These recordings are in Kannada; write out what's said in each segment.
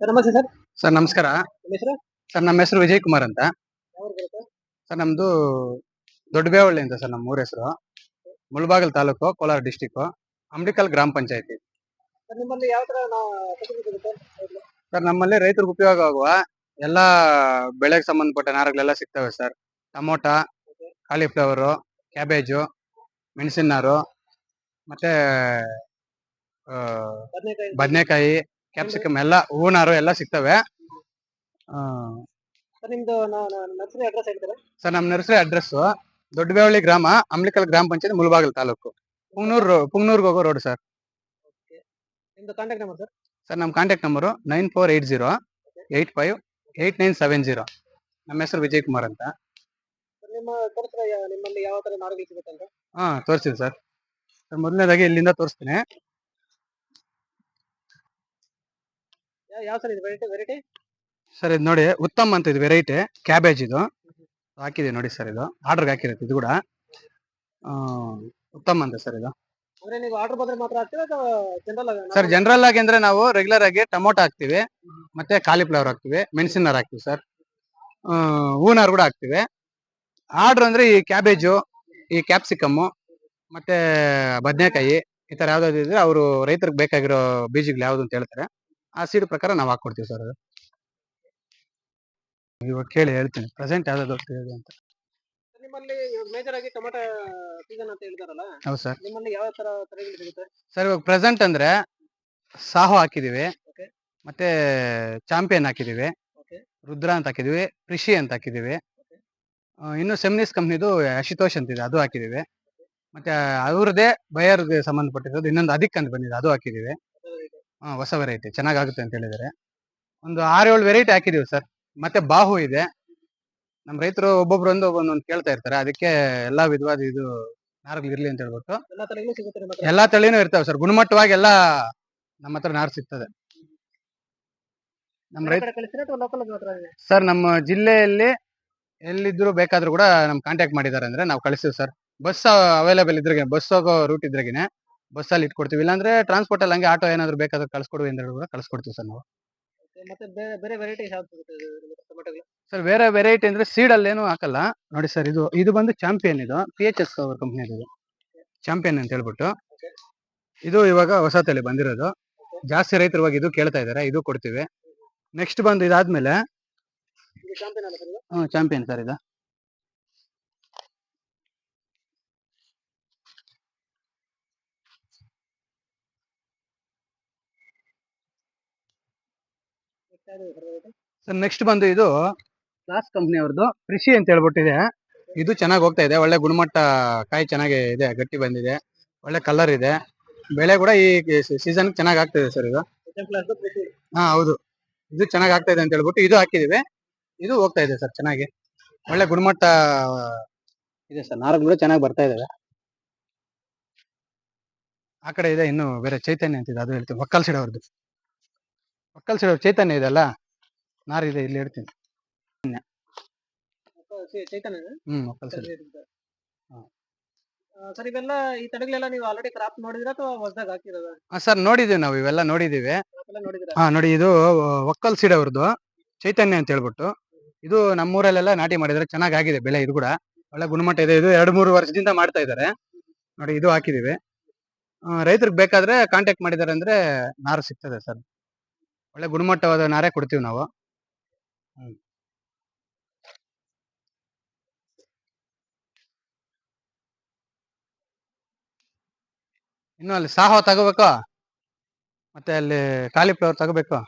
ಸರ್ ನಮಸ್ತೆ ಸರ್. ಸರ್ ನಮಸ್ಕಾರ. ಹೆಸರು? ಸರ್ ನಮ್ಮ ಹೆಸರು ವಿಜಯ್ ಕುಮಾರ್ ಅಂತ ಸರ್ ನಮ್ದು ದೊಡ್ಡಬೇವಳ್ಳಿ ಅಂತ ಸರ್ ನಮ್ಮ ಊರ ಹೆಸರು. ಮುಳಬಾಗಲ್ ತಾಲೂಕು ಕೋಲಾರ ಡಿಸ್ಟಿಕ್ ಅಂಬಿಕಲ್ ಗ್ರಾಮ ಪಂಚಾಯತಿ. ಸರ್ ನಿಮ್ಮಲ್ಲಿ ಯಾವ ತರ ನಾವು ಫೆಸಿಲಿಟಿ ಸಿಗುತ್ತೆ ಸರ್ ನಮ್ಮಲ್ಲಿ ರೈತರಿಗೆ ಉಪಯೋಗ ಆಗುವ ಎಲ್ಲಾ ಬೆಳೆಗೆ ಸಂಬಂಧಪಟ್ಟ ನಾರುಗಳೆಲ್ಲ ಸಿಗ್ತವೆ ಸರ್. ಟಮೋಟ ಕಾಲಿಫ್ಲವರು ಕ್ಯಾಬೇಜು ಮೆಣಸಿನ ನಾರು ಮತ್ತೆ ಆ, ಬದನೆಕಾಯಿ. ಬದನೆಕಾಯಿ ಕ್ಯಾಪ್ಸಿಕಮ್ ಎಲ್ಲ ಹೂನಾರು ಎಲ್ಲ ಸಿಗ್ತವೆ. ನಿಮ್ದು ನರ್ಸರಿ ಅಡ್ರೆಸ್ ಹೇಳ್ತೀರಾ? ಸರ್ ನಮ್ಮ ನರ್ಸರಿ ಅಡ್ರೆಸ್ ದೊಡ್ಡಬೇವಳ್ಳಿ ಗ್ರಾಮ ಅಂಬ್ಲಿಕಲ್ ಗ್ರಾಮ ಪಂಚಾಯತ್ ಮುಳಬಾಗಿಲು ತಾಲೂಕು. ಪುಂಗ್ನೂರು ಪುಂಗ್ನೂರ್ಗೆ ಹೋಗೋ ರೋಡ್ ಸರ್. ನಿಮ್ದು ಕಾಂಟ್ಯಾಕ್ಟ್ ನಂಬರ್ ಸರ್? ಸರ್ ನಮ್ಮ contact number nine four eight zero eight five eight nine seven zero. ನಮ್ಮ ಹೆಸರು ವಿಜಯ್ ಕುಮಾರ್ ಅಂತ. ಸರ್ ನಿಮ್ಮ ನಿಮ್ಮಲ್ಲಿ ಯಾವ ತರ ನಾರುಗಳು ಸಿಗುತ್ತೆ ಅಂತ ಹಾ ತೋರಿಸ್ತೀನಿ ಸರ್. ಸರ್ ಮೊದಲನೇದಾಗಿ ಇಲ್ಲಿಂದ ತೋರಿಸ್ತೀನಿ. ಯಾವ- ಸರ್ ಇದು ವೆರೈಟಿ ವೆರೈಟಿ ಸರ್ ಇದು ನೋಡಿ ಉತ್ತಮ್ ಅಂತ ಇದು ವೆರೈಟಿ ಕ್ಯಾಬೇಜ್ ಇದು. ಹಾಕಿದೆ ನೋಡಿ ಸರ್ ಇದು. ಆರ್ಡರ್ಗೆ ಹಾಕಿರುತ್ತೆ ಇದು ಕೂಡ. ಆ, ಉತ್ತಮ್ ಅಂತ ಸರ್ ಇದು. ಅಂದ್ರೆ ನೀವು ಆರ್ಡರ್ ಬಂದ್ರೆ ಮಾತ್ರ ಹಾಕ್ತೀರಾ ಅಥವಾ ಜನರಲ್ ಸರ್ ಜನರಲ್ ಆಗಿ ಅಂದ್ರೆ ನಾವು ರೆಗ್ಯುಲರ್ ಆಗಿ ಟೊಮೊಟೊ ಹಾಕ್ತಿವಿ. ಮತ್ತೆ ಕಾಲಿಫ್ಲವರ್ ಹಾಕ್ತಿವಿ. ಮೆಣಸಿನ ಹಾಕ್ತಿವಿ ಸರ್. ಹೂನಾರ್ ಕೂಡ ಹಾಕ್ತಿವಿ. ಆರ್ಡರ್ ಅಂದ್ರೆ ಈ ಕ್ಯಾಬೇಜು ಈ ಕ್ಯಾಪ್ಸಿಕಮ್ಮು ಮತ್ತೆ ಬದನೆಕಾಯಿ ಈ ತರ ಯಾವ್ದಾದ್ರು ಇದ್ರೆ ಅವರು ರೈತರಿಗೆ ಬೇಕಾಗಿರೋ ಬೀಜಗಳು ಯಾವ್ದು ಅಂತ ಹೇಳ್ತಾರೆ. ಆ ಸೀಡ್ ಪ್ರಕಾರ ನಾವು ಹಾಕೊಡ್ತೀವಿ ಸರ್ ಅದು. ಇವಾಗ ಕೇಳಿ ಹೇಳ್ತೀನಿ. ಪ್ರೆಸೆಂಟ್ ಯಾವ್ದಾದ್ರು ಇದೆ ಅಂತ. ನಿಮ್ಮಲ್ಲಿ ಮೇಜರ್ ಆಗಿ ಟೊಮೆಟೊ ಸೀಸನ್ ಅಂತ ಹೌದು ಸರ್. ನಿಮ್ಮಲ್ಲಿ ಯಾವ ತರ ತರಗಳು ಸಿಗುತ್ತೆ ಸರ್ ಇವಾಗ ಪ್ರೆಸೆಂಟ್ ಅಂದ್ರೆ ಸಾಹೋ ಹಾಕಿದೀವಿ Okay. ಮತ್ತೆ ಚಾಂಪಿಯನ್ ಹಾಕಿದೀವಿ Okay. ರುದ್ರ ಅಂತ ಹಾಕಿದೀವಿ ಕೃಷಿ ಅಂತ ಹಾಕಿದೀವಿ. ಆ, ಇನ್ನು ಸೆಮ್ನಿಸ್ ಕಂಪ್ನಿದು ಅಶಿತೋಷ್ ಅಂತ ಇದೆ ಅದು ಹಾಕಿದೀವಿ. ಮತ್ತೆ ಅವ್ರದೇ ಬಯರ್ಗೆ ಸಂಬಂಧಪಟ್ಟಿರೋದು ಇನ್ನೊಂದು ಅದಿಕ್ ಅಂತ ಬಂದಿದೆ ಅದು ಹಾಕಿದೀವಿ. ಆ, ಹೊಸ ವೆರೈಟಿ ಚೆನ್ನಾಗಾಗುತ್ತೆ ಅಂತ ಹೇಳಿದ್ದಾರೆ. ಒಂದು ಆರು ಏಳು ವೆರೈಟಿ ಹಾಕಿದೀವಿ ಸರ್ ಮತ್ತೆ ಬಾಹು ಇದೆ. ನಮ್ಮ ರೈತರು ಒಬ್ಬೊಬ್ರು ಒಂದು ಒಂದೊಂದು ಕೇಳ್ತಾ ಇರ್ತಾರೆ. ಅದಕ್ಕೆ ಎಲ್ಲಾ ವಿಧವಾದ ಇದು ನಾರುಗಳು ಇರ್ಲಿ ಅಂತ ಹೇಳ್ಬಿಟ್ಟು. ಎಲ್ಲಾ ತಳಿನು ಇರ್ತಾವೆ ಸರ್ ಗುಣಮಟ್ಟವಾಗಿ ಎಲ್ಲಾ ನಮ್ಮ ಹತ್ರ ನಾರು ಸಿಗ್ತದೆ. ನಮ್ಮ ರೈತ ಸರ್ ನಮ್ಮ ಜಿಲ್ಲೆಯಲ್ಲಿ ಎಲ್ಲಿದ್ರು ಬೇಕಾದ್ರೂ ಕೂಡ ನಮ್ ಕಾಂಟ್ಯಾಕ್ಟ್ ಮಾಡಿದ್ದಾರೆ ಅಂದ್ರೆ ನಾವು ಕಳಿಸ್ತೀವಿ ಸರ್ ಬಸ್ ಅವೈಲೇಬಲ್ ಇದ್ರಿಗೆ ಬಸ್ ಹೋಗೋ ರೂಟ್ ಇದ್ರೆಗಿನೆ. ಬಸ್ ಅಲ್ಲಿ ಇಟ್ಕೊಡ್ತೀವಿ. ಇಲ್ಲಾಂದ್ರೆ ಟ್ರಾನ್ಸ್ಪೋರ್ಟ್ ಅಲ್ಲಿ ಹಂಗೆ ಆಟೋ ಏನಾದ್ರು ಬೇಕಾದ್ರೆ ಕಳ್ಸ್ಕೊಡು ಅಂತ ಕೂಡ ಕಳ್ಸ್ಕೊಡ್ತೀವಿ ಸರ್ ನಾವು. ಮತ್ತೆ ಬೇರೆ ಬೇರೆ ವೆರೈಟಿ ಯಾವ್ದು ಸಿಗುತ್ತೆ ಟೊಮೆಟೊಗಳು ಸರ್ ಬೇರೆ ವೆರೈಟಿ ಅಂದ್ರೆ ಸೀಡ್ ಅಲ್ಲಿ ಏನು ಹಾಕಲ್ಲ. ನೋಡಿ ಸರ್ ಇದು ಇದು ಬಂದು ಚಾಂಪಿಯನ್ ಇದು ಪಿ ಎಚ್ ಎಸ್ ಅವ್ರ ಕಂಪ್ನಿ ಇದು ಚಾಂಪಿಯನ್ ಅಂತ ಹೇಳ್ಬಿಟ್ಟು. ಇದು ಇವಾಗ ಹೊಸ ಬಂದಿರೋದು. ಜಾಸ್ತಿ ರೈತರು ಇವಾಗ ಇದು ಕೇಳ್ತಾ ಇದಾರೆ ಇದು ಕೊಡ್ತೀವಿ. ನೆಕ್ಸ್ಟ್ ಬಂದು ಇದಾದ್ಮೇಲೆ ಇದು ಚಾಂಪಿಯನ್ ಸರ್ ಇದು. ಸರ್ ನೆಕ್ಸ್ಟ್ ಬಂದು ಇದು ಕ್ಲಾಸ್ ಕಂಪ್ನಿ ಅವ್ರದ್ದು ಕೃಷಿ ಅಂತ ಹೇಳ್ಬಿಟ್ಟಿದೆ. ಇದು ಚೆನ್ನಾಗಿ ಹೋಗ್ತಾ ಇದೆ ಒಳ್ಳೆ ಗುಣಮಟ್ಟ ಕಾಯಿ ಚೆನ್ನಾಗಿ ಇದೆ ಗಟ್ಟಿ ಬಂದಿದೆ ಒಳ್ಳೆ ಕಲರ್ ಇದೆ. ಬೆಳೆ ಕೂಡ ಈ ಸೀಸನ್ ಚೆನ್ನಾಗಿ ಆಗ್ತಾ ಇದೆ ಸರ್ ಇದು. ಹಾ ಹೌದು. ಇದು ಚೆನ್ನಾಗಿ ಆಗ್ತಾ ಇದೆ ಅಂತ ಹೇಳ್ಬಿಟ್ಟು ಇದು ಹಾಕಿದೀವಿ. ಇದು ಹೋಗ್ತಾ ಇದೆ ಸರ್ ಚೆನ್ನಾಗಿ. ಒಳ್ಳೆ ಗುಣಮಟ್ಟ ಇದೆ ಸರ್ ನಾರುಗಳು ಚೆನ್ನಾಗಿ ಬರ್ತಾ ಇದಾವೆ. ಆ ಕಡೆ ಇದೆ ಇನ್ನು ಬೇರೆ ಚೈತನ್ಯ ಅಂತಿದೆ ಅದು ಹೇಳ್ತೀವಿ ಒಕ್ಕಲ್ ಸೈಡ್ ಅವ್ರ ಚೈತನ್ಯ ಇದೆ ನಾರಿದೆ ನಾರು ಇದೆ ಇಲ್ಲಿ ಹೇಳ್ತೀನಿ ಚೈತನ್ಯ? ಹ್ಮ್ ಸರ್ ಇವೆಲ್ಲ ಈ ತಡಗಳೆಲ್ಲ ನೀವು ಆಲ್ರೆಡಿ ಕ್ರಾಪ್ ನೋಡಿದಿರಾ ಅಥವಾ ಹೊಸದಾಗ ಹಾಕಿರೋದ? ಹಾ ಸರ್ ನೋಡಿದೀವಿ ನಾವು ಇವೆಲ್ಲ ನೋಡಿದೀವಿ ನೋಡಿದಿರಾ ಹಾ ನೋಡಿ ಇದು ಒಕ್ಕಲ್ ಸೀಡ್ ಅವ್ರದ್ದು ಚೈತನ್ಯ ಅಂತ ಹೇಳ್ಬಿಟ್ಟು. ಇದು ನಮ್ಮೂರಲ್ಲೆಲ್ಲ ನಾಟಿ ಮಾಡಿದ್ರೆ ಚೆನ್ನಾಗ್ ಆಗಿದೆ ಬೆಳೆ ಇದು ಕೂಡ. ಒಳ್ಳೆ ಗುಣಮಟ್ಟ ಇದೆ ಇದು ಎರಡು ಮೂರು ವರ್ಷದಿಂದ ಮಾಡ್ತಾ ಇದ್ದಾರೆ. ನೋಡಿ ಇದು ಹಾಕಿದೀವಿ ರೈತರಿಗೆ ಬೇಕಾದ್ರೆ ಕಾಂಟ್ಯಾಕ್ಟ್ ಮಾಡಿದಾರೆ ಅಂದ್ರೆ ನಾರು ಸಿಗ್ತದೆ ಸರ್. ಒಳ್ಳೆ ಗುಣಮಟ್ಟವಾದ ನಾರೇ ಕೊಡ್ತೀವಿ ನಾವು. ಹ್ಮ್. ಇನ್ನು ಅಲ್ಲಿ ಸಾಹೋ ತಗೋಬೇಕು? ಮತ್ತೆ ಅಲ್ಲಿ ಕಾಲಿಫ್ಲವರ್ ತಗೋಬೇಕು?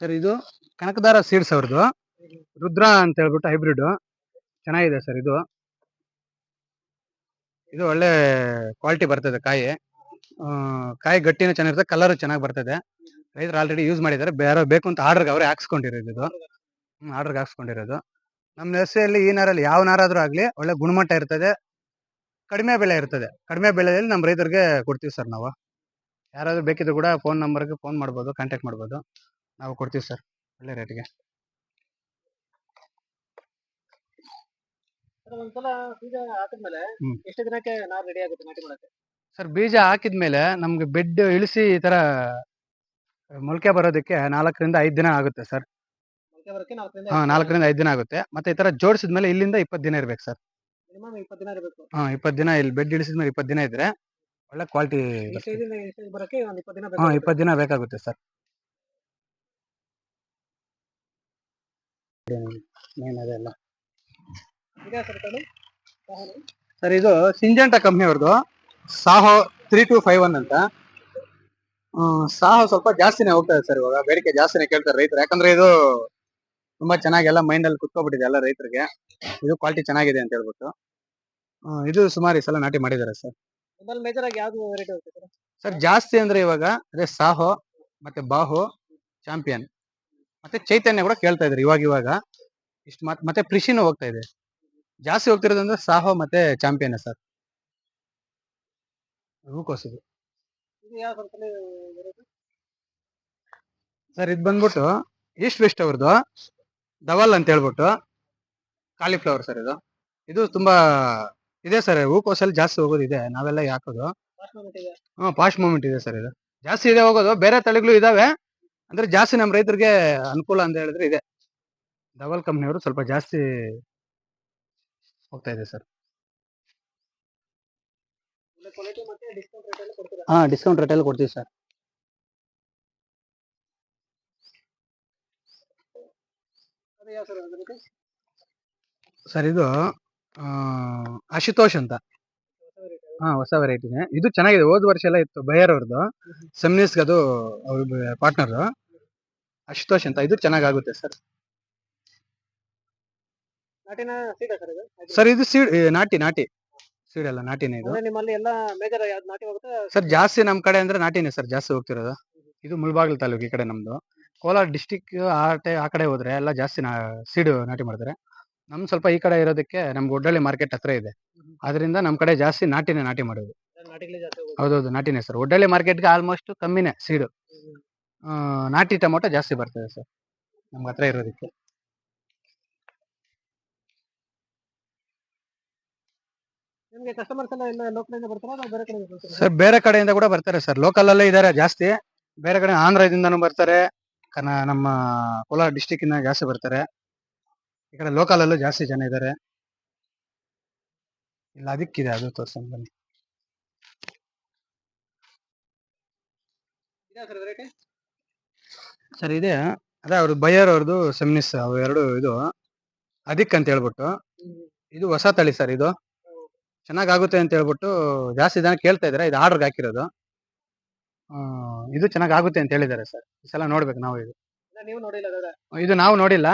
ಸರ್ ಇದು ಕನಕದಾರ ಸೀಡ್ಸ್ ಅವ್ರದ್ದು ರುದ್ರ ಅಂತ ಹೇಳ್ಬಿಟ್ಟು ಹೈಬ್ರಿಡ್. ಚೆನ್ನಾಗಿದೆ ಸರ್ ಇದು. ಇದು ಒಳ್ಳೆ ಕ್ವಾಲಿಟಿ ಬರ್ತದೆ ಕಾಯಿ. ಕಾಯಿ ಗಟ್ಟಿನೂ ಚೆನ್ನಾಗಿರುತ್ತೆ ಕಲರ್ ಚೆನ್ನಾಗಿ ಬರ್ತದೆ. ರೈತರು ಆಲ್ರೆಡಿ ಯೂಸ್ ಮಾಡಿದ್ದಾರೆ. ಬೇರೆ ಬೇಕು ಅಂತ ಆರ್ಡರ್ಗೆ ಅವರೇ ಹಾಕ್ಸ್ಕೊಂಡಿರೋದು ಇದು. ಆರ್ಡರ್ಗೆ ಹಾಕ್ಸ್ಕೊಂಡಿರೋದು. ನಮ್ಮ ನರ್ಸರಿಯಲ್ಲಿ ಈ ನಾರಲ್ಲಿ ಯಾವ ನಾರಾದ್ರೂ ಆಗಲಿ ಒಳ್ಳೆ ಗುಣಮಟ್ಟ ಇರ್ತದೆ. ಕಡಿಮೆ ಬೆಲೆ ಇರ್ತದೆ. ಕಡಿಮೆ ಬೆಲೆಯಲ್ಲಿ ನಮ್ಮ ರೈತರಿಗೆ ಕೊಡ್ತೀವಿ ಸರ್ ನಾವು. ಯಾರಾದ್ರೂ ಬೇಕಿದ್ರು ಕೂಡ ಫೋನ್ ನಂಬರ್ಗೆ ಫೋನ್ ಮಾಡ್ಬೋದು ಕಾಂಟ್ಯಾಕ್ಟ್ ಮಾಡ್ಬೋದು. ನಾವು ಕೊಡ್ತೀವಿ ಸರ್ ಒಳ್ಳೆ ರೇಟ್ಗೆ ಒಂದ್ಸಲ ಬೀಜ ಹಾಕಿದ್ಮೇಲೆ. ಎಷ್ಟು ದಿನಕ್ಕೆ ನಾರು ರೆಡಿ ಆಗುತ್ತೆ ನಾಟಿ ಮಾಡಕ್ಕೆ? ಸರ್ ಬೀಜ ಹಾಕಿದ್ಮೇಲೆ ನಮ್ಗೆ ಬೆಡ್ ಇಳಿಸಿ ಈ ತರ ಮೊಳಕೆ ಬರೋದಕ್ಕೆ ನಾಲ್ಕರಿಂದ ಐದು ದಿನ ಆಗುತ್ತೆ ಸರ್. ಮೊಳಕೆ ನಾಲ್ಕರಿಂದ ಹಾ ನಾಲ್ಕರಿಂದ ಐದು ದಿನ ಆಗುತ್ತೆ. ಮತ್ತೆ ಈ ತರ ಜೋಡಿಸಿದ್ಮೇಲೆ ಇಲ್ಲಿಂದ ಇಪ್ಪತ್ತು ದಿನ ಇರ್ಬೇಕು ಸರ್. ಮಿನಿಮಮ್ ಇಪ್ಪತ್ತು ದಿನ ಇರಬೇಕು. ಹಾ ಇಪ್ಪತ್ತು ದಿನ ಇಲ್ಲಿ ಬೆಡ್ ಇಳಿಸಿದ್ಮೇಲೆ ಇಪ್ಪತ್ತು ದಿನ ಇದ್ರೆ ಒಳ್ಳೆ ಕ್ವಾಲಿಟಿ ಈ ಸ್ಟೇಜಿಂದ ಈ ಸ್ಟೇಜ್ ಬರಕ್ಕೆ ಒಂದು ಇಪ್ಪತ್ತು ದಿನ ಹಾ ಬೇಕು ಇಪ್ಪತ್ತು ದಿನ ಬೇಕಾಗುತ್ತೆ ಸರ್. ಮೇನ್ ಅದೆಲ್ಲ ಸರ್ ಇದು ಸಿಂಜೆಂಟಾ ಕಂಪ್ನಿ ಅವ್ರದ್ದು. Saaho three two five one ಅಂತ. ಸಾಹೋ ಸ್ವಲ್ಪ ಜಾಸ್ತಿನೇ ಹೋಗ್ತಾ ಇದೆ ಸರ್ ಇವಾಗ. ಬೇಡಿಕೆ ಜಾಸ್ತಿನೇ ಕೇಳ್ತಾರೆ ರೈತರು. ಯಾಕಂದ್ರೆ ಇದು ತುಂಬಾ ಚೆನ್ನಾಗಿ ಎಲ್ಲ ಮೈಂಡ್ ಅಲ್ಲಿ ಕುತ್ಕೊಬಿಟ್ಟಿದೆ ಎಲ್ಲ ರೈತರಿಗೆ. ಇದು ಕ್ವಾಲಿಟಿ ಚೆನ್ನಾಗಿದೆ ಅಂತ ಹೇಳ್ಬಿಟ್ಟು. ಇದು ಸುಮಾರು ಈ ಸಲ ನಾಟಿ ಮಾಡಿದ್ದಾರೆ ಸರ್. ಮೇಜರ್ ಆಗಿ ಯಾವ್ದು ವೆರೈಟಿ ಹೋಗುತ್ತೆ ಸರ್? ಜಾಸ್ತಿ ಅಂದ್ರೆ ಇವಾಗ ಅದೇ ಸಾಹೋ ಮತ್ತೆ ಬಾಹು ಚಾಂಪಿಯನ್ ಮತ್ತೆ ಚೈತನ್ಯ ಕೂಡ ಕೇಳ್ತಾ ಇದ್ದಾರೆ ಇವಾಗ ಇವಾಗ. ಇಷ್ಟು ಮತ್ ಮತ್ತೆ ಪ್ರಿಶಿನೂ ಹೋಗ್ತಾ ಇದೆ. ಜಾಸ್ತಿ ಹೋಗ್ತಿರೋದಂದ್ರೆ ಸಾಹೋ ಮತ್ತೆ ಚಾಂಪಿಯನ್ ಸರ್. ಹೂಕೋಸು ಸರ್ ಇದು ಬಂದ್ಬಿಟ್ಟು ಈಸ್ಟ್ ವೆಸ್ಟ್ ಅವ್ರದ್ದು ಧವಲ್ ಅಂತ ಹೇಳ್ಬಿಟ್ಟು ಕಾಲಿಫ್ಲವರ್ ಸರ್ ಇದು. ಇದು ತುಂಬಾ ಇದೆ ಸರ್ ಹೂಕೋಸಲ್ಲಿ ಜಾಸ್ತಿ ಹೋಗೋದು ಇದೆ ನಾವೆಲ್ಲ ಹಾಕೋದು ಹ್ಮ್ ಫಾಸ್ಟ್ ಮೂಮೆಂಟ್ ಇದೆ ಸರ್ ಇದು. ಜಾಸ್ತಿ ಇದೆ ಹೋಗೋದು ಬೇರೆ ತಳಿಗಳು ಇದಾವೆ ಅಂದ್ರೆ ಜಾಸ್ತಿ ನಮ್ಮ ರೈತರಿಗೆ ಅನುಕೂಲ ಅಂತ ಹೇಳಿದ್ರೆ ಇದೆ. ಧವಲ್ ಕಂಪ್ನಿಯವರು ಸ್ವಲ್ಪ ಜಾಸ್ತಿ ಹೋಗ್ತಾ ಇದೆ ಸರ್. ಹಾ ಡಿಸ್ಕೌಂಟ್ ರೇಟ್ ರೇಟಲ್ಲಿ ಕೊಡ್ತೀವಿ ಸರ್. ಸರ್ ವೆರೈಟಿ ಇದು ಆಶುತೋಷ್ ಅಂತ. ವೆರೈಟಿ ಹಾ ಹೊಸ ವೆರೈಟಿನೇ ಇದು ಚೆನ್ನಾಗಿದೆ ಹೋದ ವರ್ಷ ಎಲ್ಲ ಇತ್ತು ಬಯರ್ ಅವ್ರದ್ದು. ಸೆಮ್ನಿಸ್ಗೆ ಅದು ಅವ್ರ ಪಾರ್ಟ್ನರ್ ಅಶುತೋಷ್ ಅಂತ ಇದು ಚೆನ್ನಾಗಾಗುತ್ತೆ ಸರ್. ನಾಟಿನ ಸೀಡ ಸರ್ ಇದು? ಸರ್ ಇದು ಸೀಡ್ ನಾಟಿ ನಾಟಿ. ಸೀಡ್ ಅಲ್ಲ ನಾಟಿನೇ ಇದು. ಅಂದ್ರೆ ನಿಮ್ಮಲ್ಲಿ ಎಲ್ಲ ಮೇಜರ್ ಯಾವ್ದು ನಾಟಿ ಹೋಗುತ್ತೆ? ಸರ್ ಜಾಸ್ತಿ ನಮ್ಮ ಕಡೆ ಅಂದ್ರೆ ನಾಟಿನೇ ಸರ್ ಜಾಸ್ತಿ ಹೋಗ್ತಿರೋದು. ಇದು ಮುಳಬಾಗಿಲು ತಾಲೂಕು ಈ ಕಡೆ ನಮ್ದು. ಕೋಲಾರ ಡಿಸ್ಟಿಕ್ ಆಟೆ ಆ ಕಡೆ ಹೋದ್ರೆ ಎಲ್ಲ ಜಾಸ್ತಿ ನಾ ಸೀಡು ನಾಟಿ ಮಾಡ್ತಾರೆ. ನಮ್ ಸ್ವಲ್ಪ ಈ ಕಡೆ ಇರೋದಕ್ಕೆ ನಮ್ಗೆ ಒಡ್ಡಳ್ಳಿ ಮಾರ್ಕೆಟ್ ಹತ್ರ ಇದೆ. ಅದರಿಂದ ನಮ್ ಕಡೆ ಜಾಸ್ತಿ ನಾಟಿನೇ ನಾಟಿ ಮಾಡೋದು. ನಾಟಿಗಳೇ ಜಾಸ್ತಿ ಹೋಗುತ್ತೆ. ಹೌದೌದು ನಾಟಿನೇ ಸರ್ ಒಡ್ಡಳ್ಳಿ ಮಾರ್ಕೆಟ್ಗೆ ಆಲ್ಮೋಸ್ಟ್ ಕಮ್ಮಿನೇ ಸೀಡು ಆ, ನಾಟಿ ಟೊಮೊಟೊ ಜಾಸ್ತಿ ಬರ್ತದೆ ಸರ್ ನಮ್ಗೆ ಹತ್ರ ಇರೋದಕ್ಕೆ. ನಿಮ್ಗೆ ಕಸ್ಟಮರ್ಸ್ ಎಲ್ಲ ಎಲ್ಲ ಲೋಕಲ್ ಇಂದ ಬರ್ತಾರಾ ಅಥವಾ ಬೇರೆ ಕಡೆ ಬರ್ತಾರಾ? ಸರ್ ಬೇರೆ ಕಡೆಯಿಂದ ಕೂಡ ಬರ್ತಾರೆ ಸರ್. ಲೋಕಲ್ ಅಲ್ಲೇ ಇದಾರೆ ಜಾಸ್ತಿ. ಬೇರೆ ಕಡೆ ಆಂಧ್ರದಿಂದನೂ ಬರ್ತಾರೆ. ಕನ್ನ ನಮ್ಮ ಕೋಲಾರ ಡಿಸ್ಟಿಕ್ ಇಂದ ಜಾಸ್ತಿ ಬರ್ತಾರೆ. ಈ ಕಡೆ ಲೋಕಲ್ ಅಲ್ಲೂ ಜಾಸ್ತಿ ಜನ ಇದ್ದಾರೆ ಇಲ್ಲ ಅದಕ್ಕಿದೆ ಅದು ತೋರ್ಸೋಣ ಬನ್ನಿ. ಸರ್ ವೆರೈಟಿ ಸರ್ ಇದೆ. ಅದೇ ಅವ್ರದ್ದು ಬಯ್ಯರ್ ಅವ್ರದ್ದು ಸೆಮಿನಿಸ್ ಅವು ಎರಡು ಇದು. ಅದಕ್ಕೆ ಅಂತ ಹೇಳ್ಬಿಟ್ಟು. ಇದು ಹೊಸ ತಳಿ ಸರ್ ಇದು. ಚೆನ್ನಾಗಾಗುತ್ತೆ ಅಂತ ಹೇಳ್ಬಿಟ್ಟು ಜಾಸ್ತಿ ಜನ ಕೇಳ್ತಾ ಇದಾರೆ ಇದು ಆರ್ಡರ್ಗೆ ಹಾಕಿರೋದು. ಇದು ಚೆನ್ನಾಗಾಗುತ್ತೆ ಅಂತ ಹೇಳಿದ್ದಾರೆ ಸರ್. ಈ ಸಲ ನೋಡ್ಬೇಕು ನಾವು ಇದು. ನೀವು ನೋಡಿಲ್ಲ ಇದು ನಾವು ನೋಡಿಲ್ಲ.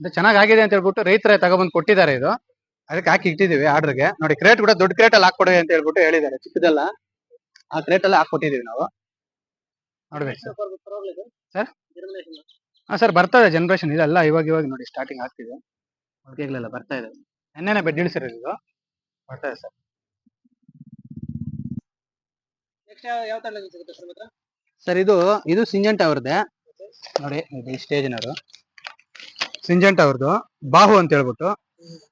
ಅದು ಚೆನ್ನಾಗಿದೆ ಅಂತ ಹೇಳ್ಬಿಟ್ಟು ರೈತರೇ ತಗೊಬಂದು ಕೊಟ್ಟಿದ್ದಾರೆ ಇದು. ಅದಕ್ಕೆ ಹಾಕಿ ಇಟ್ಟಿದೀವಿ ಆರ್ಡರ್ಗೆ. ನೋಡಿ ಕ್ರೇಟ್ ಕೂಡ ದೊಡ್ಡ ಕ್ರೇಟ್ ಅಲ್ಲಿ ಹಾಕೊಡಿ ಅಂತ ಹೇಳ್ಬಿಟ್ಟು ಹೇಳಿದ್ದಾರೆ. ಚಿಕ್ಕದಲ್ಲ. ಆ ಕ್ರೇಟ್ ಅಲ್ಲಿ ಹಾಕೊಟ್ಟಿದೀವಿ ನಾವು. ನೋಡ್ಬೇಕು ಸರ್. ಹಾ ಸರ್? ಬರ್ತಾ ಇದೆ ಜನರೇಷನ್ ಇದೆಲ್ಲ ಇವಾಗ ಇವಾಗ ನೋಡಿ ಸ್ಟಾರ್ಟಿಂಗ್ ಆಗ್ತಿದೆ. ಬರ್ತಾ ಇದೆ. ನೆನ್ನೆನೆ ಬೆಡ್ ಇಳಿಸಿರೋದು ಸರ್ ನೆಕ್ಸ್ಟ್ ಯಾವ ಯಾವ ತಳಿ ಸಿಗುತ್ತೆ ಸರ್ ಮಾತ್ರ ಸರ್ ಇದು ಇದು ಸಿಂಜೆಂಟ್ ಅವ್ರದ್ದೆ. ನೋಡಿ ಇದು ಈ ಸ್ಟೇಜ್ನವರು. ಸಿಂಜೆಂಟ್ ಅವ್ರದ್ದು. ಬಾಹು ಅಂತ ಹೇಳ್ಬಿಟ್ಟು.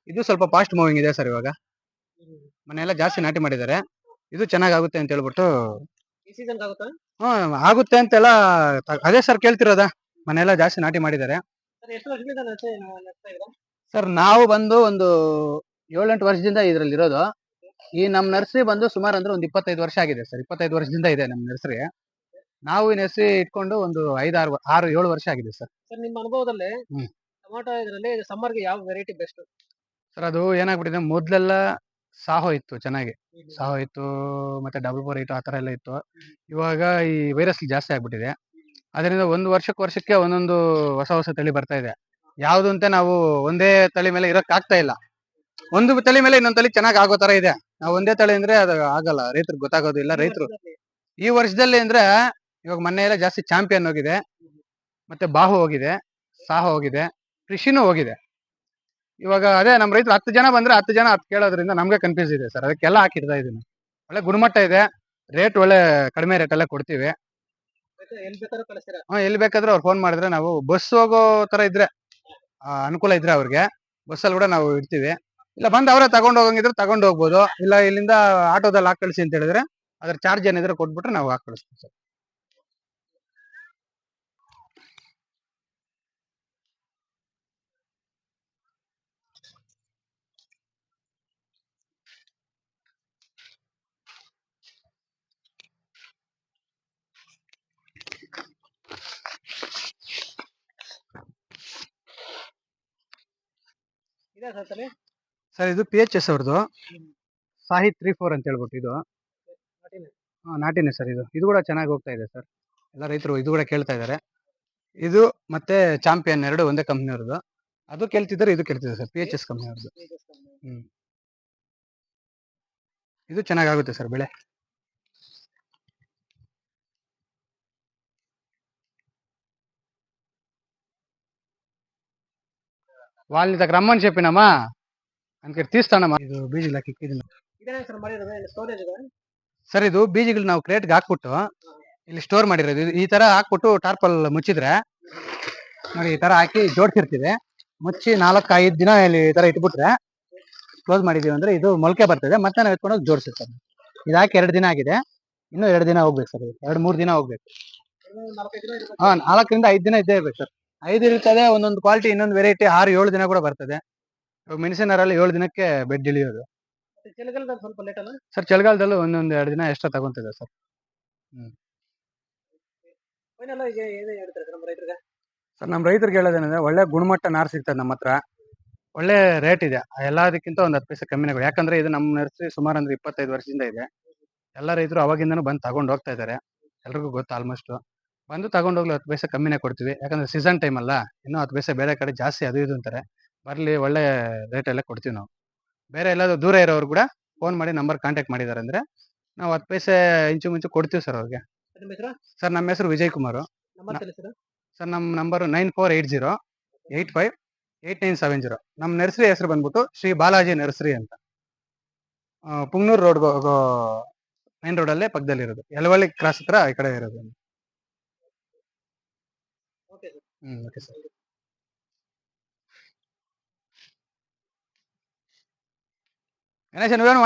ಇದು ಸ್ವಲ್ಪ ಫಾಸ್ಟ್ ಮೂವಿಂಗ್ ಇದೆ ಸರ್ ಇವಾಗ. ಮನೆಯೆಲ್ಲ ಜಾಸ್ತಿ ನಾಟಿ ಮಾಡಿದ್ದಾರೆ. ಇದು ಚೆನ್ನಾಗಾಗುತ್ತೆ ಅಂತ ಹೇಳ್ಬಿಟ್ಟು. ಈ ಸೀಸನ್ ಆಗುತ್ತಾ? ಹ್ಮ್ ಆಗುತ್ತೆ ಅಂತೆಲ್ಲ ತ- ಅದೇ ಸರ್ ಕೇಳ್ತಿರೋದ. ಮನೆಯೆಲ್ಲ ಜಾಸ್ತಿ ನಾಟಿ ಮಾಡಿದ್ದಾರೆ. ಸರ್ ಎಷ್ಟು ವರ್ಷದಿಂದ ನೆಡ್ತಾ ನೆಡ್ತಾ ಇದ್ದೀರಾ ಸರ್ ನಾವು ಬಂದು ಒಂದು ಏಳೆಂಟು ವರ್ಷದಿಂದ ಇದರಲ್ಲಿ ಇರೋದು ಈ ನಮ್ ನರ್ಸರಿ ಬಂದು ಸುಮಾರು ಅಂದ್ರೆ ಒಂದು ಇಪ್ಪತ್ತೈದು ವರ್ಷ ಆಗಿದೆ ಸರ್. ಇಪ್ಪತ್ತೈದು ವರ್ಷದಿಂದ ಇದೆ ನಮ್ಮ ನರ್ಸರಿ. ನಾವು ಈ ನರ್ಸರಿ ಇಟ್ಕೊಂಡು ಒಂದು ಐದಾರು ಆರು ಏಳು ವರ್ಷ ಆಗಿದೆ ಸರ್. ಸರ್ ನಿಮ್ಮ ಅನುಭವದಲ್ಲಿ ಹ್ಮ್. ಟೊಮಾಟೊ ಇದರಲ್ಲಿ ಸಮ್ಮರ್ಗೆ ಯಾವ ವೆರೈಟಿ ಬೆಸ್ಟ್? ಸರ್ ಅದು ಏನಾಗ್ಬಿಟ್ಟಿದೆ ಮೊದ್ಲೆಲ್ಲ ಸಾಹೋ ಇತ್ತು ಚೆನ್ನಾಗಿ. ಸಾಹೋ ಇತ್ತು ಮತ್ತೆ ಡಬಲ್ ಫೋರ್ ಇತ್ತು ಆ ಎಲ್ಲ ಇತ್ತು. ಇವಾಗ ಈ ವೈರಸ್ ಜಾಸ್ತಿ ಆಗ್ಬಿಟ್ಟಿದೆ. ಅದರಿಂದ ಒಂದು ವರ್ಷಕ್ಕೆ ವರ್ಷಕ್ಕೆ ಒಂದೊಂದು ಹೊಸ ಹೊಸ ತಳಿ ಬರ್ತಾ ಇದೆ. ಯಾವುದು ಅಂತ ನಾವು ಒಂದೇ ತಳಿ ಮೇಲೆ ಇರೋಕ್ಕಾಗ್ತಾ ಆಗ್ತಾ ಇಲ್ಲ. ಒಂದು ತಲೆ ಮೇಲೆ ಇನ್ನೊಂದ್ ತಲೆ ಚೆನ್ನಾಗ್ ಆಗೋ ತರ ಇದೆ. ನಾವು ಒಂದೇ ತಲೆ ಅಂದ್ರೆ ಅದು ಆಗಲ್ಲ ರೈತರಿಗೆ ಗೊತ್ತಾಗೋದಿಲ್ಲ ರೈತರು. ಈ ವರ್ಷದಲ್ಲಿ ಅಂದ್ರೆ ಇವಾಗ ಮೊನ್ನೆ ಎಲ್ಲ ಜಾಸ್ತಿ ಚಾಂಪಿಯನ್ ಹೋಗಿದೆ ಮತ್ತೆ ಬಾಹು ಹೋಗಿದೆ ಸಾಹ ಹೋಗಿದೆ ಕೃಷಿನೂ ಹೋಗಿದೆ. ಇವಾಗ ಅದೇ ನಮ್ಮ ರೈತರು ಹತ್ತು ಜನ ಬಂದ್ರೆ ಹತ್ತು ಜನ ಹತ್ತು ಕೇಳೋದ್ರಿಂದ ನಮ್ಗೆ ಕನ್ಫ್ಯೂಸ್ ಇದೆ ಸರ್ ಅದಕ್ಕೆಲ್ಲ ಹಾಕಿರ್ತಾ ಇದೀನಿ. ಒಳ್ಳೆ ಗುಣಮಟ್ಟ ಇದೆ ರೇಟ್ ಒಳ್ಳೆ ಕಡಿಮೆ ರೇಟ್ ಎಲ್ಲ ಕೊಡ್ತೀವಿ. ಎಲ್ಲಿ ಬೇಕಾದ್ರೂ ಕಳಿಸ್ತೀರಾ? ಹ್ಮ್ ಎಲ್ಲಿ ಬೇಕಾದ್ರೆ ಅವ್ರು ಫೋನ್ ಮಾಡಿದ್ರೆ ನಾವು ಬಸ್ ಹೋಗೋ ತರ ಇದ್ರೆ ಅನುಕೂಲ ಇದ್ರೆ ಅವ್ರಿಗೆ ಬಸ್ಸಲ್ಲಿ ಕೂಡ ನಾವು ಇಡ್ತೀವಿ. ಇಲ್ಲ, ಬಂದು ಅವರೇ ತಗೊಂಡು ಹೋಗಂಗಿದ್ರೆ ತಗೊಂಡು ಹೋಗ್ಬೋದು. ಇಲ್ಲ, ಇಲ್ಲಿಂದ ಆಟೋದಲ್ಲಿ ಹಾಕಿ ಕಳಿಸಿ ಅಂತ ಹೇಳಿದ್ರೆ ಅದ್ರ ಚಾರ್ಜ್ ಏನಿದ್ರೆ ಕೊಟ್ಬಿಟ್ರೆ ನಾವು ಹಾಕಿ ಕಳಿಸ್ತೀವಿ ಸರ್. ಇದೆ ಸರ್ ಸರ್ ಇದು ಪಿ ಎಚ್ ಎಸ್ ಅವ್ರದ್ದು ಸಾಹಿತ್ ತ್ರೀ ಫೋರ್ ಅಂತ ಹೇಳ್ಬಿಟ್ಟು ಇದು ನಾಟಿನೇ. ಹಾ, ನಾಟಿನೇ ಸರ್ ಇದು ಇದು ಕೂಡ ಚೆನ್ನಾಗಿ ಹೋಗ್ತಾ ಇದೆ ಸರ್ ಎಲ್ಲ ರೈತರು ಇದು ಕೂಡ ಕೇಳ್ತಾ ಇದ್ದಾರೆ ಇದು ಮತ್ತೆ ಚಾಂಪಿಯನ್ ಎರಡು ಒಂದೇ ಕಂಪ್ನಿಯವ್ರದ್ದು ಅದು ಕೇಳ್ತಿದ್ದಾರೆ ಇದು ಕೇಳ್ತಿದ್ದಾರೆ ಸರ್ ಪಿ ಎಚ್ ಎಸ್ ಕಂಪ್ನಿಯವ್ರದ್ದು ಇದು ಚೆನ್ನಾಗಾಗುತ್ತೆ ಸರ್ ಬೆಳೆ వాళ్ళని దగ్గర రమ్మని చెప్పినామా ಅನ್ಕಡೆ ತೀರ್ಸ್ತಾಣ ಇದು ಬೀಜಗಳಾಕಿ ಸರ್ ಇದು ಬೀಜಗಳು ನಾವು ಕ್ರೇಟ್ಗೆ ಹಾಕ್ಬಿಟ್ಟು ಇಲ್ಲಿ ಸ್ಟೋರ್ ಮಾಡಿರೋದು. ಈ ತರ ಹಾಕ್ಬಿಟ್ಟು ಟಾರ್ಪಲ್ ಮುಚ್ಚಿದ್ರೆ ನೋಡಿ ಈ ತರ ಹಾಕಿ ಜೋಡಿಸಿರ್ತೀವಿ. ಮುಚ್ಚಿ ನಾಲ್ಕು ಐದು ದಿನ ಇಲ್ಲಿ ಈ ತರ ಇಟ್ಬಿಟ್ರೆ ಕ್ಲೋಸ್ ಮಾಡಿದೀವಿ ಅಂದ್ರೆ ಇದು ಮೊಳಕೆ ಬರ್ತದೆ. ಮತ್ತೆ ನಾವು ಎತ್ಕೊಂಡು ಹೋಗಿ ಜೋಡಿಸಿರ್ತಾರೆ ಇದು ಹಾಕಿ ಎರಡು ದಿನ ಆಗಿದೆ. ಇನ್ನು ಎರಡು ದಿನ ಹೋಗ್ಬೇಕು ಸರ್. ಎರಡು ಮೂರು ದಿನ ಹೋಗ್ಬೇಕು. ಹಾ ನಾಲ್ಕರಿಂದ ಐದು ದಿನ ಇದ್ದೇ ಇರ್ಬೇಕು ಸರ್. ಐದು ಇರ್ತದೆ ಒಂದೊಂದು ಕ್ವಾಲಿಟಿ ಇನ್ನೊಂದು ವೆರೈಟಿ ಆರು ಏಳು ದಿನ ಕೂಡ ಬರ್ತದೆ. ಇವಾಗ ಮೆಣಸಿನರಲ್ಲಿ ಏಳು ದಿನಕ್ಕೆ ಬೆಡ್ ಇಳಿಯೋದು. ಮತ್ತೆ ಚಳಿಗಾಲದಲ್ಲಿ ಸ್ವಲ್ಪ ಲೇಟ್ ಅಲ್ಲ? ಸರ್ ಚಳಿಗಾಲದಲ್ಲೂ ಒಂದೊಂದು ಎರಡು ದಿನ ಎಕ್ಸ್ಟ್ರಾ ತಗೊಂತಿದೆ ಸರ್. ಫೈನಲ್ ಈಗ ಏನೇ ಹೇಳ್ತಾರೆ ಸರ್ ನಮ್ಮ ರೈತರಿಗೆ? ಸರ್ ನಮ್ಮ ರೈತರಿಗೆ ಹೇಳೋದೇನಂದ್ರೆ ಒಳ್ಳೆ ಗುಣಮಟ್ಟ ನಾರು ಸಿಗ್ತದೆ ನಮ್ಮ ಹತ್ರ. ಒಳ್ಳೆ ರೇಟ್ ಇದೆ. ಎಲ್ಲದಕ್ಕಿಂತ ಒಂದು ಹತ್ತು ಪೈಸೆ ಕಮ್ಮಿನೇ ಕೊಡಿ. ಯಾಕಂದ್ರೆ ಇದು ನಮ್ಮ ನರ್ಸರಿ ಸುಮಾರು ಅಂದ್ರೆ ಇಪ್ಪತ್ತೈದು ವರ್ಷದಿಂದ ಇದೆ. ಎಲ್ಲ ರೈತರು ಅವಾಗಿಂದನೂ ಬಂದು ತಗೊಂಡು ಹೋಗ್ತಾ ಇದ್ದಾರೆ ಎಲ್ರಿಗೂ ಗೊತ್ತು ಆಲ್ಮೋಸ್ಟ್ ಬಂದು ತಗೊಂಡೋಗ್ಲಿ ಹತ್ತು ಪೈಸೆ ಕಮ್ಮಿನೇ ಕೊಡ್ತೀವಿ. ಯಾಕಂದ್ರೆ ಸೀಸನ್ ಟೈಮ್ ಅಲ್ಲ. ಇನ್ನೂ ಹತ್ತು ಪೈಸೆ ಬೇರೆ ಕಡೆ ಜಾಸ್ತಿ ಅದು ಇದು ಅಂತಾರೆ. ಬರಲಿ ಒಳ್ಳೆ ರೇಟಲ್ಲೇ ಕೊಡ್ತೀವಿ ನಾವು. ಬೇರೆ ಎಲ್ಲಾದ್ರೂ ದೂರ ಇರೋರು ಕೂಡ ಫೋನ್ ಮಾಡಿ ನಂಬರ್ ಕಾಂಟ್ಯಾಕ್ಟ್ ಮಾಡಿದ್ದಾರೆ ಅಂದ್ರೆ ನಾವು ಹತ್ತು ಪೈಸೆ ಇಂಚು ಮುಂಚು ಕೊಡ್ತೀವಿ ಸರ್ ಅವ್ರಿಗೆ. ಸರ್ ನಮ್ಮ ಹೆಸರು ವಿಜಯ್ ಕುಮಾರ್ ಸರ್ ನಮ್ಮ number nine four eight zero eight five eight nine seven zero ನಮ್ಮ ನರ್ಸರಿ ಹೆಸರು ಬಂದ್ಬಿಟ್ಟು ಶ್ರೀ ಬಾಲಾಜಿ ನರ್ಸರಿ ಅಂತ. ಪುಂಗ್ನೂರು ರೋಡ್ ಮೈನ್ ರೋಡಲ್ಲೇ ಪಕ್ಕದಲ್ಲಿ ಇರೋದು. ಯಲವಳ್ಳಿ ಕ್ರಾಸ್ ಹತ್ರ ಈ ಕಡೆ ಇರೋದು. ಹ್ಮ್ ಓಕೆ ಸರ್ గణేష్ నువ్వేమో